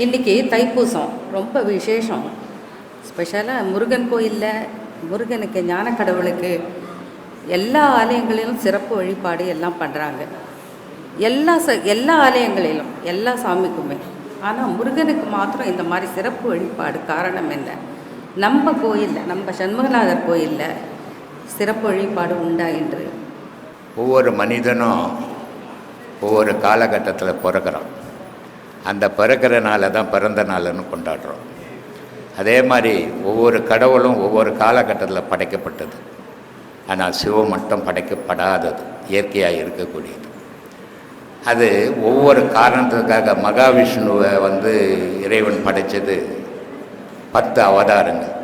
இன்னைக்கு தைப்பூசம் ரொம்ப விசேஷம். ஸ்பெஷலாக முருகன் கோயிலில் முருகனுக்கு ஞான கடவுளுக்கு எல்லா ஆலயங்களிலும் சிறப்பு வழிபாடு எல்லாம் பண்ணுறாங்க எல்லா ச எல்லா ஆலயங்களிலும் எல்லா சாமிக்குமே. ஆனால் முருகனுக்கு மாத்திரம் இந்த மாதிரி சிறப்பு வழிபாடு காரணம் என்ன? நம்ம கோயிலில் நம்ம சண்முகநாதர் கோயிலில் சிறப்பு வழிபாடு உண்டா என்று? ஒவ்வொரு மனிதனும் ஒவ்வொரு காலகட்டத்தில் பிறக்கிறான். அந்த பிறக்கிற நாளை தான் பிறந்த நாள்னு கொண்டாடுறோம். அதே மாதிரி ஒவ்வொரு கடவுளும் ஒவ்வொரு காலகட்டத்தில் படைக்கப்பட்டது. ஆனால் சிவம் மட்டும் படைக்கப்படாதது இயற்கையாக இருக்கக்கூடியது. அது ஒவ்வொரு காரணத்துக்காக மகாவிஷ்ணுவை வந்து இறைவன் படைத்தது பத்து அவதாரங்கள்.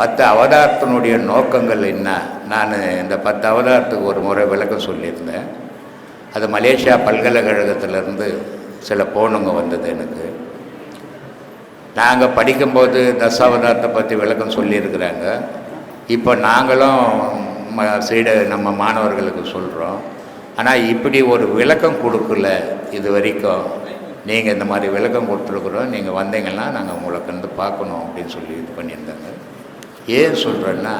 பத்து அவதாரத்தினுடைய நோக்கங்கள் என்ன? நான் இந்த பத்து அவதாரத்துக்கு ஒரு முறை விளக்கம் சொல்லியிருந்தேன். அது மலேசியா பல்கலைக்கழகத்திலேருந்து சில போனுங்க வந்தது எனக்கு. நாங்கள் படிக்கும்போது தசாவதாரத்தை பற்றி விளக்கம் சொல்லியிருக்கிறாங்க. இப்போ நாங்களும் ம நம்ம மாணவர்களுக்கு சொல்கிறோம் ஆனால் இப்படி ஒரு விளக்கம் கொடுக்கல இது வரைக்கும் நீங்கள் இந்த மாதிரி விளக்கம் கொடுத்துருக்குறோம். நீங்கள் வந்தீங்கன்னா நாங்கள் உங்களை கண்டு பார்க்கணும் அப்படின்னு சொல்லி இது பண்ணியிருந்தாங்க. ஏன் சொல்கிறேன்னா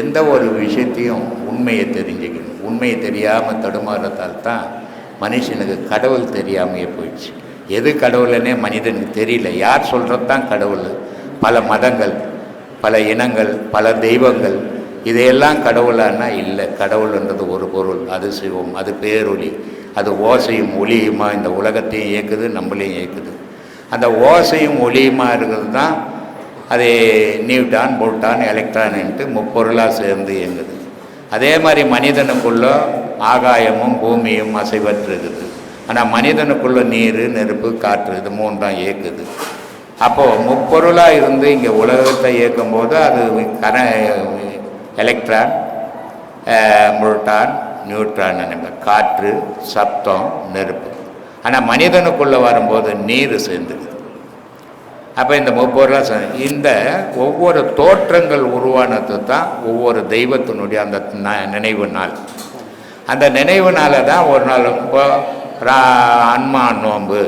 எந்த ஒரு விஷயத்தையும் உண்மையை தெரிஞ்சுக்கணும். உண்மையை தெரியாமல் தடுமாறத்தால் தான் மனுஷனுக்கு கடவுள் தெரியாமையே போயிடுச்சு. எது கடவுள்னே மனிதனுக்கு தெரியல. யார் சொல்கிறது தான் கடவுள்? பல மதங்கள் பல இனங்கள் பல தெய்வங்கள். இதையெல்லாம் கடவுளானா இல்லை. கடவுள்ன்றது ஒரு பொருள். அது சிவம் அது பேரொளி. அது ஓசையும் ஒளியுமா இந்த உலகத்தையும் இயக்குது நம்மளையும் இயக்குது. அந்த ஓசையும் ஒளியுமா இருக்கிறது தான் அது நியூட்டான் போட்டான் எலக்ட்ரான்ட்டு முப்பொருளாக சேர்ந்து இயங்குது. அதே மாதிரி மனிதனுக்குள்ள ஆகாயமும் பூமியும் அசைவற்று இருக்குது ஆனால் மனிதனுக்குள்ள நீர் நெருப்பு காற்று இது மூன்றாம் இயக்குது. அப்போது முப்பொருளாக இருந்து இங்கே உலகத்தை இயக்கும் போது அது கர எலக்ட்ரான் முல்டான் நியூட்ரான் நினைப்ப காற்று சப்தம் நெருப்பு. ஆனால் மனிதனுக்குள்ளே வரும்போது நீர் சேர்ந்துக்குது. அப்போ இந்த முப்பொருளாக இந்த ஒவ்வொரு தோற்றங்கள் உருவானது தான் ஒவ்வொரு தெய்வத்தினுடைய அந்த ந- நினைவு நாள். அந்த நினைவு நாளை தான் ஒரு நாள் இப்போ ரா நோம்பு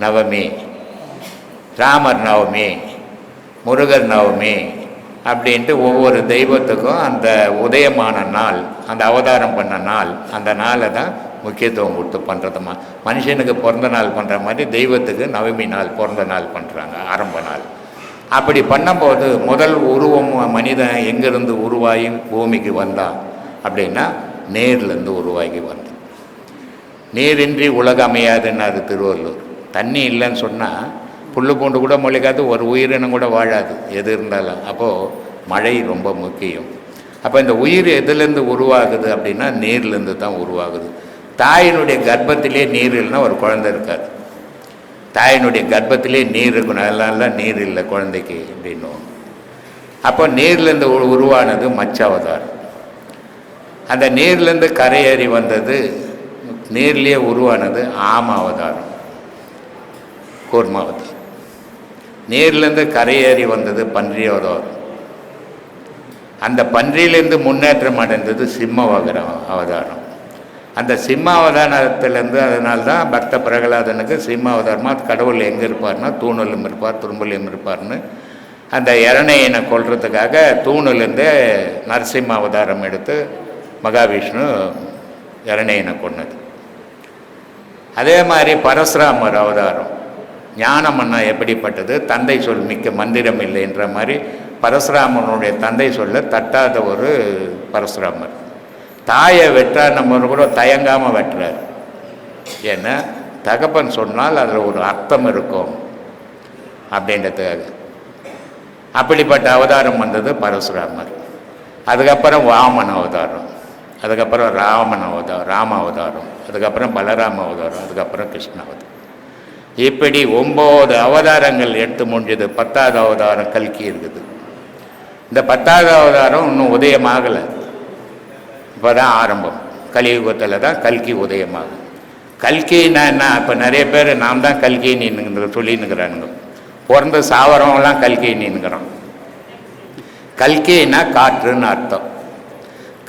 நவமி ராமர் நவமி முருகர் நவமி அப்படின்ட்டு ஒவ்வொரு தெய்வத்துக்கும் அந்த உதயமான நாள் அந்த அவதாரம் பண்ண நாள் அந்த நாளை தான் முக்கியத்துவம் கொடுத்து பண்ணுறதுமா மனுஷனுக்கு பிறந்த நாள் பண்ணுற மாதிரி தெய்வத்துக்கு நவமி நாள் பிறந்த நாள் பண்ணுறாங்க ஆரம்ப நாள். அப்படி பண்ணும்போது முதல் உருவம் மனிதன் எங்கேருந்து உருவாகி பூமிக்கு வந்தான் அப்படின்னா நேர்லேருந்து உருவாகி வந்தான். நீரின்றி உலகம் அது திருவள்ளூர் தண்ணி இல்லைன்னு சொன்னால் புல்லு பூண்டு கூட முளைக்காது ஒரு உயிரினம் கூட வாழாது எது இருந்தாலும். அப்போது மழை ரொம்ப முக்கியம். அப்போ இந்த உயிர் எதுலேருந்து உருவாகுது அப்படின்னா நீர்லேருந்து தான் உருவாகுது. தாயினுடைய கர்ப்பத்திலே நீர் இல்லைன்னா ஒரு குழந்தை இருக்காது. தாயினுடைய கர்ப்பத்திலே நீர் இருக்கணும். அதெல்லாம் நீர் இல்லை குழந்தைக்கு அப்படின்னுவோம். அப்போ நீர்லேருந்து உருவானது மச்ச அவதாரம் அந்த நீர்லேருந்து கரையேறி வந்தது நீர்லேயே உருவானது ஆம அவதாரம் கூர்ம அவதாரம் நீர்லேருந்து கரையேறி வந்தது பன்றி அவதாரம் அந்த பன்றியிலேருந்து முன்னேற்றம் அடைந்தது சிம்ம அவதாரம். அந்த சிம்மாவதானத்திலேருந்து அதனால்தான் தான் பக்த பிரகலாதனுக்கு சிம்மாவதாரமாக கடவுள் எங்கே இருப்பார்னா தூணிலும் இருப்பார் துரும்புலையும் இருப்பார்னு. அந்த இரணையினை கொல்றதுக்காக தூணிலேருந்து நரசிம்ம அவதாரம் எடுத்து மகாவிஷ்ணு இரணையினை கொண்டது அதே மாதிரி பரசுராமர் அவதாரம். ஞானமன்னா எப்படிப்பட்டது? தந்தை சொல் மிக்க மந்திரம் இல்லைன்ற மாதிரி பரசுராமனுடைய தந்தை சொல்ல தட்டாத ஒரு பரசுராமர். தாயை வெட்டார் நம்ம கூட தயங்காமல் வெட்டுறார். ஏன்னா தகப்பன் சொன்னால் அதில் ஒரு அர்த்தம் இருக்கும் அப்படின்றதுக்காக. அப்படிப்பட்ட அவதாரம் வந்தது பரசுராமர். அதுக்கப்புறம் வாமன் அவதாரம் அதுக்கப்புறம் ராமன் அவதாரம் ராம அவதாரம் அதுக்கப்புறம் பலராம அவதாரம் அதுக்கப்புறம் கிருஷ்ண அவதாரம். இப்படி ஒம்பது அவதாரங்கள் எடுத்து முடிஞ்சது. பத்தாவது அவதாரம் கல்கி இருக்குது. இந்த பத்தாவது அவதாரம் இன்னும் உதயமாகலை. இப்போ தான் ஆரம்பம். கலியுகத்தில் தான் கல்கி உதயமாகும். கல்கின்னா என்ன? இப்போ நிறைய பேர் நாம் தான் கல்கி கல்கின்னு சொல்லின்னுக்கிறானுங்க பிறந்த சாவரவங்களாம் கல்கின்னுக்கிறான் கல்கின்னா காற்றுன்னு அர்த்தம்.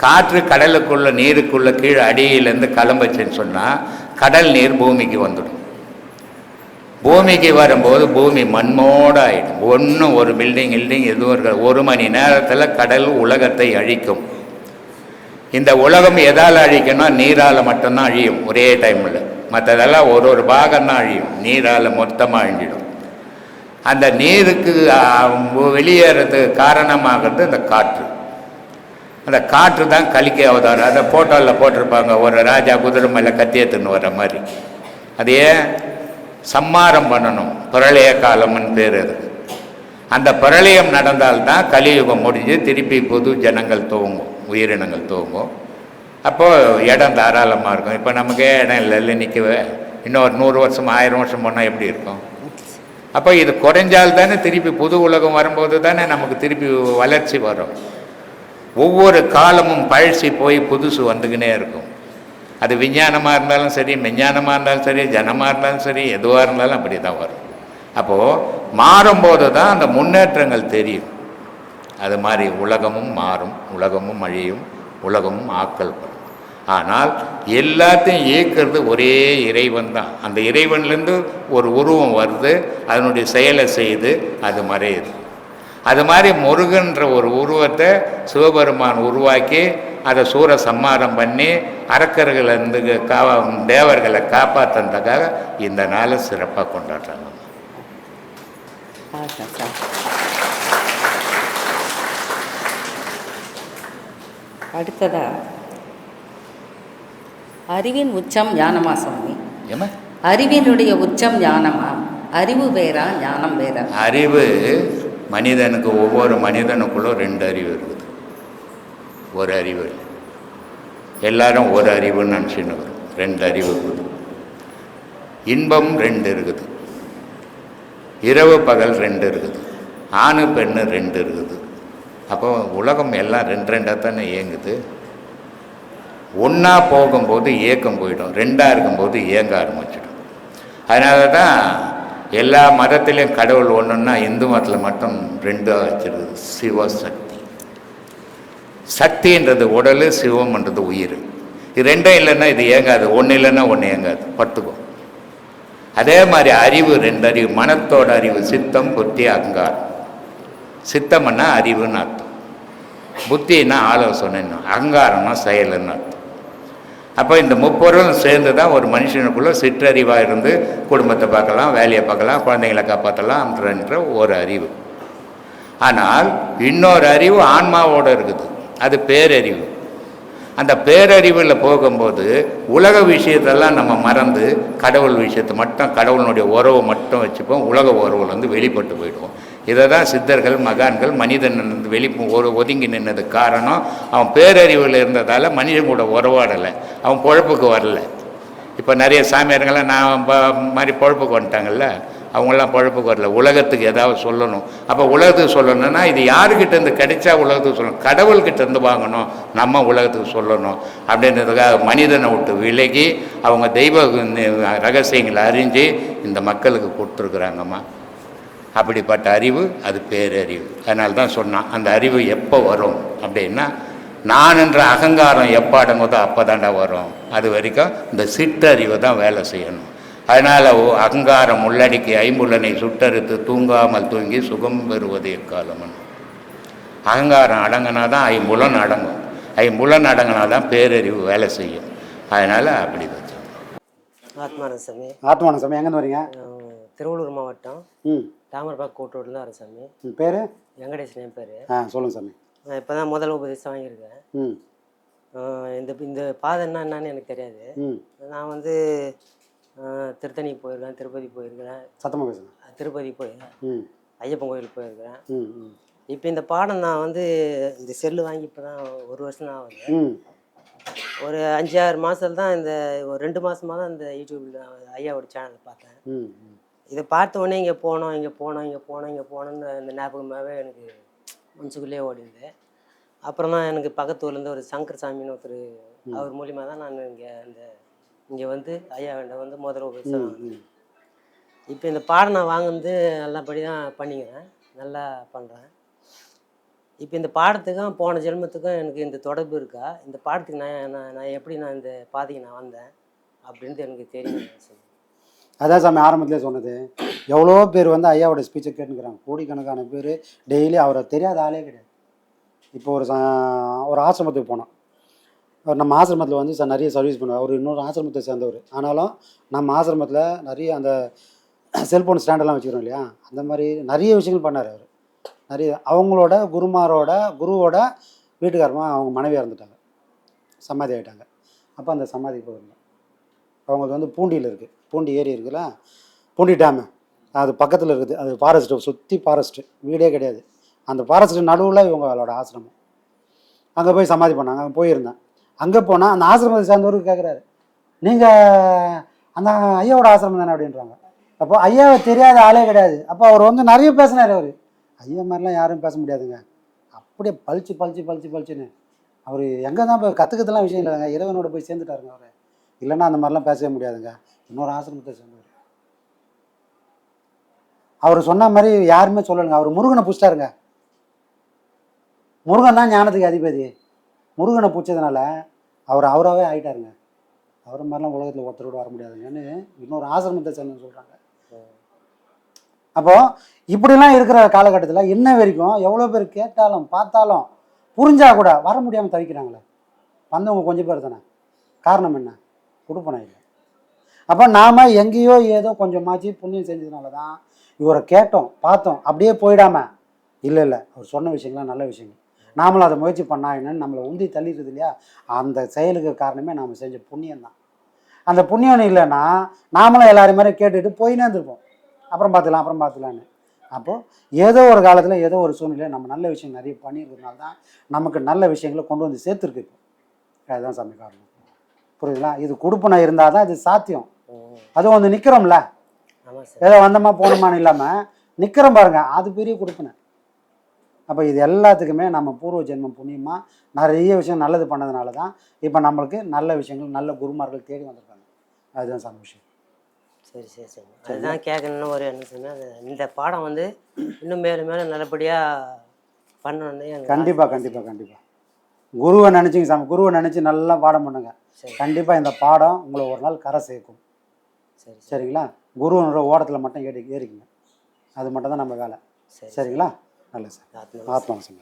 காற்று கடலுக்குள்ளே நீருக்குள்ளே கீழே அடியிலேருந்து கிளம்புச்சுன்னு சொன்னால் கடல் நீர் பூமிக்கு வந்துடும். பூமிக்கு வரும்போது பூமி மண்மோடு ஆயிடும். ஒன்றும் ஒரு பில்டிங் கில்டிங் எதுவும் இருக்காது. ஒரு மணி நேரத்தில் கடல் உலகத்தை அழிக்கும். இந்த உலகம் எதால் அழிக்கணும் நீரால் மட்டும்தான் அழியும். ஒரே டைமில் மற்றதெல்லாம் ஒரு ஒரு பாகம் தான் அழியும். நீரால் மொத்தமாக அழிஞ்சிடும். அந்த நீருக்கு வெளியேறதுக்கு காரணமாகிறது இந்த காற்று. அந்த காற்று தான் கலிக்க அவதாரம். அதை ஃபோட்டோவில் போட்டிருப்பாங்க. ஒரு ராஜா குதிரை மேலே கத்தி எடுத்துன்னு வர மாதிரி. அதையே சம்மாரம் பண்ணணும். பிரளய காலம்னு பேர் அது. அந்த பிரளயம் நடந்தால்தான் கலியுகம் முடிஞ்சு திருப்பி புது ஜனங்கள் துவங்கும் உயிரினங்கள் தூங்கும். அப்போது இடம் தாராளமாக இருக்கும். இப்போ நமக்கே இடம் இல்லை இல்லை நிற்கவே இன்னும் ஒரு நூறு வருஷம் ஆயிரம் வருஷம் போனால் எப்படி இருக்கும்? அப்போ இது குறைஞ்சால் தானே திருப்பி புது உலகம் வரும்போது தானே நமக்கு திருப்பி வளர்ச்சி வரும். ஒவ்வொரு காலமும் பழசி போய் புதுசு வந்துக்கினே இருக்கும். அது விஞ்ஞானமாக இருந்தாலும் சரி மெஞ்ஞானமாக இருந்தாலும் சரி ஜனமாக இருந்தாலும் சரி எதுவாக இருந்தாலும் அப்படி தான் வரும். அப்போது மாறும்போது தான் அந்த முன்னேற்றங்கள் தெரியும். அது மாதிரி உலகமும் மாறும் உலகமும் அழியும் உலகமும் ஆக்கல் படும் ஆனால் எல்லாத்தையும் இயக்கிறது ஒரே இறைவன் தான். அந்த இறைவன்லேருந்து ஒரு உருவம் வருது அதனுடைய செயலை செய்து அது மறையுது. அது மாதிரி முருகன்ற ஒரு உருவத்தை சிவபெருமான் உருவாக்கி அதை சூர சம்மாரம் பண்ணி அரக்கர்களிருந்து கா தேவர்களை காப்பாற்றுறதுக்காக இந்த நாளை சிறப்பாக கொண்டாடுறாங்க. ஆ, சார் அடுத்ததா? அறிவின் உச்சம் ஞானமா சுவாமி? ஏமா அறிவினுடைய உச்சம் ஞானமா? அறிவு வேறா ஞானம் வேறா? அறிவு மனிதனுக்கு ஒவ்வொரு மனிதனுக்குள்ளும் ரெண்டு அறிவு இருக்குது. ஒரு அறிவு. இல்லை. எல்லாரும் ஒரு அறிவுன்னு நினச்சின்னு ரெண்டு அறிவு இருக்குது. இன்பம் ரெண்டு இருக்குது. இரவு பகல் ரெண்டு இருக்குது. ஆணு பெண்ணு ரெண்டு இருக்குது. அப்போ உலகம் எல்லாம் ரெண்டு ரெண்டாக தானே இயங்குது. ஒன்றா போகும்போது ஏக்கம் போயிடும். ரெண்டாக இருக்கும்போது ஏங்க ஆரம்பிச்சிடும். அதனால தான் எல்லா மதத்திலையும் கடவுள் ஒன்றுன்னா இந்து மதத்தில் மட்டும் ரெண்டாக வச்சிருக்குது. சிவசக்தி. சக்தின்றது உடல் சிவம்ன்றது உயிர். இது ரெண்டும் இல்லைன்னா இது ஏங்காது ஒன்று இல்லைன்னா ஒன்று ஏங்காது பட்டுக்கும். அதே மாதிரி அறிவு ரெண்டு அறிவு. மனத்தோட அறிவு சித்தம் புத்தி அகங்காரம். சித்தம்னா அறிவுன்னு அர்த்தம். புத்தின்னா ஆலோசனைன்னு அகங்காரம்னா செயலுன்னு அர்த்தம். அப்போ இந்த முப்பொருளும் சேர்ந்து தான் ஒரு மனுஷனுக்குள்ளே சிற்றறிவாக இருந்து குடும்பத்தை பார்க்கலாம் வேலையை பார்க்கலாம் குழந்தைங்களை காப்பாற்றலாம்ன்ற ஒரு அறிவு. ஆனால் இன்னொரு அறிவு ஆன்மாவோட இருக்குது. அது பேரறிவு. அந்த பேரறிவில் போகும்போது உலக விஷயத்தெல்லாம் நம்ம மறந்து கடவுள் விஷயத்தை மட்டும் கடவுளுடைய உறவை மட்டும் வச்சுப்போம் உலக உறவுலேருந்து வெளிப்பட்டு போயிடுவோம். இதை தான் சித்தர்கள் மகான்கள் மனிதன் வெளி ஒரு ஒதுங்கி நின்னது காரணம் அவன் பேரறிவில் இருந்ததால் மனிதன் கூட உறவாடலை. அவன் பொழப்புக்கு வரல. இப்போ நிறைய சாமியாருங்கெல்லாம் நான் மாதிரி பொழப்புக்கு வந்துட்டாங்கல்ல அவங்களாம் பொழப்புக்கு வரல. உலகத்துக்கு ஏதாவது சொல்லணும். அப்போ உலகத்துக்கு சொல்லணும்னா இது யாருக்கிட்ட இருந்து கிடைச்சா உலகத்துக்கு சொல்லணும். கடவுள்கிட்ட இருந்து வாங்கணும். நம்ம உலகத்துக்கு சொல்லணும். அப்படின்றதுக்காக மனிதனை விட்டு விலகி அவங்க தெய்வ ரகசியங்களை அறிஞ்சு இந்த மக்களுக்கு கொடுத்துருக்குறாங்கம்மா. அப்படிப்பட்ட அறிவு அது பேரறிவு. அதனால தான் சொன்னான் அந்த அறிவு எப்போ வரும்? அப்படின்னா நான் என்ற அகங்காரம் எப்போ அடங்குதோ அப்போ தாண்டா வரும். அது வரைக்கும் இந்த சிற்றறிவு தான் வேலை செய்யணும். அதனால் அகங்காரம் உள்ளடக்கி ஐம்புலனை சுட்டறுத்து தூங்காமல் தூங்கி சுகம் பெறுவது எக்காலமன் அகங்காரம் அடங்கினா தான் ஐம்புலன் அடங்கும். ஐம்புலன் அடங்கினா தான் பேரறிவு வேலை செய்யும். அதனால் அப்படி வச்சோம். ஆத்மானசாமி ஆத்மான சாமி எங்கேருந்து வரீங்க? திருவள்ளூர் மாவட்டம். ம். தாமரபாக் கோட்டூரில் தான் சாமி. பேர்? வெங்கடேசன் என் பேர். ஆ சொல்லுங்கள் சாமி. நான் இப்போ தான் முதல் உபதேசம் வாங்கியிருக்கேன். ம். இந்த இந்த பாதைன்னா என்னன்னு எனக்கு தெரியாது. நான் வந்து திருத்தணிக்கு போயிருக்கேன் திருப்பதி போயிருக்கிறேன் சத்தமாக பேசுங்க. திருப்பதி போயிருக்கேன். ஐயப்பன் கோயிலுக்கு போயிருக்கிறேன் இப்போ இந்த பாடம் நான் வந்து இந்த செல்லு வாங்கி இப்போ தான் ஒரு வருஷம் தான் ஆகுது. ஒரு அஞ்சு ஆறு மாதத்துல தான் இந்த ஒரு ரெண்டு மாதமாக தான் இந்த யூடியூப்பில் ஐயாவோட சேனல் பார்த்தேன். இதை பார்த்த உடனே இங்கே போனோம் இங்கே போனோம் இங்கே போனோம் இங்கே போனோம்னு அந்த ஞாபகமாகவே எனக்கு மனசுக்குள்ளேயே ஓடிடுது. அப்புறம் தான் எனக்கு பக்கத்து ஊர்லேருந்து ஒரு சங்கர் சாமின்னு ஒருத்தர் அவர் மூலியமாக தான் நான் இங்கே இந்த இங்கே வந்து ஐயா வேண்ட வந்து முதல்ல உபதேசம் இப்போ இந்த பாடம் நான் வாங்குனது நல்லபடி தான் பண்ணிக்கிறேன் நல்லா பண்ணுறேன் இப்போ இந்த பாடத்துக்கும் போன ஜென்மத்துக்கும் எனக்கு இந்த தொடர்பு இருக்கா? இந்த பாடத்துக்கு நான் நான் நான் எப்படி நான் இந்த பாதைக்கு நான் வந்தேன்? அப்படின்ட்டு எனக்கு தெரியும். அதான் சாமி ஆரம்பத்திலே சொன்னது. எவ்வளோ பேர் வந்து ஐயாவோட ஸ்பீச்சை கேட்டுக்கிறாங்க. கோடிக்கணக்கான பேர் டெய்லி அவரை தெரியாத ஆளே கிடையாது. இப்போ ஒரு ச- ஒரு ஆசிரமத்துக்கு போனோம் அவர் நம்ம ஆசிரமத்தில் வந்து ச- நிறைய சர்வீஸ் பண்ணுவார். அவர் இன்னொரு ஆசிரமத்தை சேர்ந்தவர். ஆனாலும் நம்ம ஆசிரமத்தில் நிறைய அந்த செல்ஃபோன் ஸ்டாண்டெல்லாம் வச்சுக்கிறோம் இல்லையா? அந்த மாதிரி நிறைய விஷயங்கள் பண்ணார் அவர். நிறைய அவங்களோட குருமாரோட குருவோட வீட்டுக்காரமாக அவங்க மனைவி இறந்துட்டாங்க சமாதி ஆகிட்டாங்க அப்போ அந்த சமாதிக்கு போயிருந்தோம். அவங்களுக்கு வந்து பூண்டியில் இருக்குது பூண்டி ஏரி இருக்குல்ல பூண்டி டேமு அது பக்கத்தில் இருக்குது. அது ஃபாரஸ்ட்டு சுற்றி ஃபாரஸ்ட்டு வீடே கிடையாது. அந்த ஃபாரஸ்ட்டு நடுவில் இவங்களோட ஆசிரமம். அங்கே போய் சமாதி பண்ணாங்க. அங்கே போயிருந்தேன். அங்கே போனால் அந்த ஆசிரமத்தை சேர்ந்தவருக்கு கேட்குறாரு நீங்கள் அந்த ஐயாவோட ஆசிரமம் தானே? அப்படின்றாங்க. அப்போ ஐயாவை தெரியாத ஆளே கிடையாது. அப்போ அவர் வந்து நிறைய பேசினார் அவர். ஐயா மாதிரிலாம் யாரும் பேச முடியாதுங்க. அப்படியே பழிச்சு பழிச்சு பழிச்சு பளிச்சுன்னு. அவர் எங்கே தான் போய் கற்றுக்கிறதுலாம் விஷயம் இல்லைங்க. இறைவனோட போய் சேர்ந்துட்டாருங்க அவர். இல்லைன்னா அந்த மாதிரிலாம் பேசவே முடியாதுங்க. இன்னொரு ஆசிரமத்தை சேர்ந்தவர். அவர் சொன்ன மாதிரி யாருமே சொல்லலைங்க. அவர் முருகனை பிடிச்சிட்டாருங்க. முருகன் தான் ஞானத்துக்கு அதிபதி. முருகனை பிடிச்சதுனால அவர் அவராகவே ஆயிட்டாருங்க. அவர் மாதிரிலாம் உலகத்தில் ஒருத்தர் கூட வர முடியாதுங்கன்னு இன்னொரு ஆசிரமத்தை சேர்ந்து சொல்கிறாங்க அப்போது இப்படிலாம் இருக்கிற காலகட்டத்தில் இன்ன வரைக்கும் எவ்வளோ பேர் கேட்டாலும் பார்த்தாலும் புரிஞ்சா கூட வர முடியாமல் தவிக்கிறாங்களே. வந்தவங்க கொஞ்சம் பேர் தானே. காரணம் என்ன? கொடுப்பனை இல்லை அப்போ நாம் எங்கேயோ ஏதோ கொஞ்சமாச்சு புண்ணியம் செஞ்சதுனால தான் இவரை கேட்டோம் பார்த்தோம். அப்படியே போயிடாம. இல்லை இல்லை. அவர் சொன்ன விஷயங்கள்லாம் நல்ல விஷயங்கள். நாமளும் அதை முயற்சி பண்ணா என்னன்னு நம்மளை உந்தி தள்ளிடுது இல்லையா? அந்த செயலுக்கு காரணமே நாம் செஞ்ச புண்ணியம் தான் அந்த புண்ணியம் இல்லைன்னா நாமளும் எல்லாரும் மாதிரி கேட்டுட்டு போயினே இருந்திருப்போம். அப்புறம் பார்த்துக்கலாம் அப்புறம் பார்த்துக்கலான்னு. அப்போது ஏதோ ஒரு காலத்தில் ஏதோ ஒரு சூழ்நிலையில் நம்ம நல்ல விஷயம் நிறைய பண்ணியிருக்கிறதுனால தான் நமக்கு நல்ல விஷயங்களை கொண்டு வந்து சேர்த்துருக்கு இப்போ. அதுதான் சாமி காரணம். புரியுதுங்களா? இது கொடுப்பனை இருந்தால் தான் இது சாத்தியம். அதுவும் வந்து நிற்கிறோம்ல ஏதோ வந்தோமா போனோமான்னு இல்லாமல் நிற்கிறோம் பாருங்க அது பெரிய கொடுப்பனை. அப்போ இது எல்லாத்துக்குமே நம்ம பூர்வ ஜென்மம் புண்ணியமாக நிறைய விஷயம் நல்லது பண்ணதுனால தான் இப்போ நம்மளுக்கு நல்ல விஷயங்கள் நல்ல குருமார்கள் தேடி வந்திருக்காங்க. அதுதான் சாமி விஷயம் சரி சரி சரி. அதுதான் கேட்கணும்னு ஒரு சாமி அது இந்த பாடம் வந்து இன்னும் மேலும் மேலும் நல்லபடியாக பண்ணணும்னு எனக்கு கண்டிப்பாக கண்டிப்பாக கண்டிப்பாக குருவை நினச்சிங்க சாமி குருவை நினச்சி நல்லா பாடம் பண்ணுங்க. சரி. கண்டிப்பாக இந்த பாடம் உங்களை ஒரு நாள் கரை சேர்க்கும். சரி சரி. சரிங்களா? குருவனோட ஓடத்தில் மட்டும் ஏறி ஏறிக்குங்க. அது மட்டும் தான் நம்ம வேலை. சரி சரிங்களா? நல்லது சார். ஆத்மா சங்கர்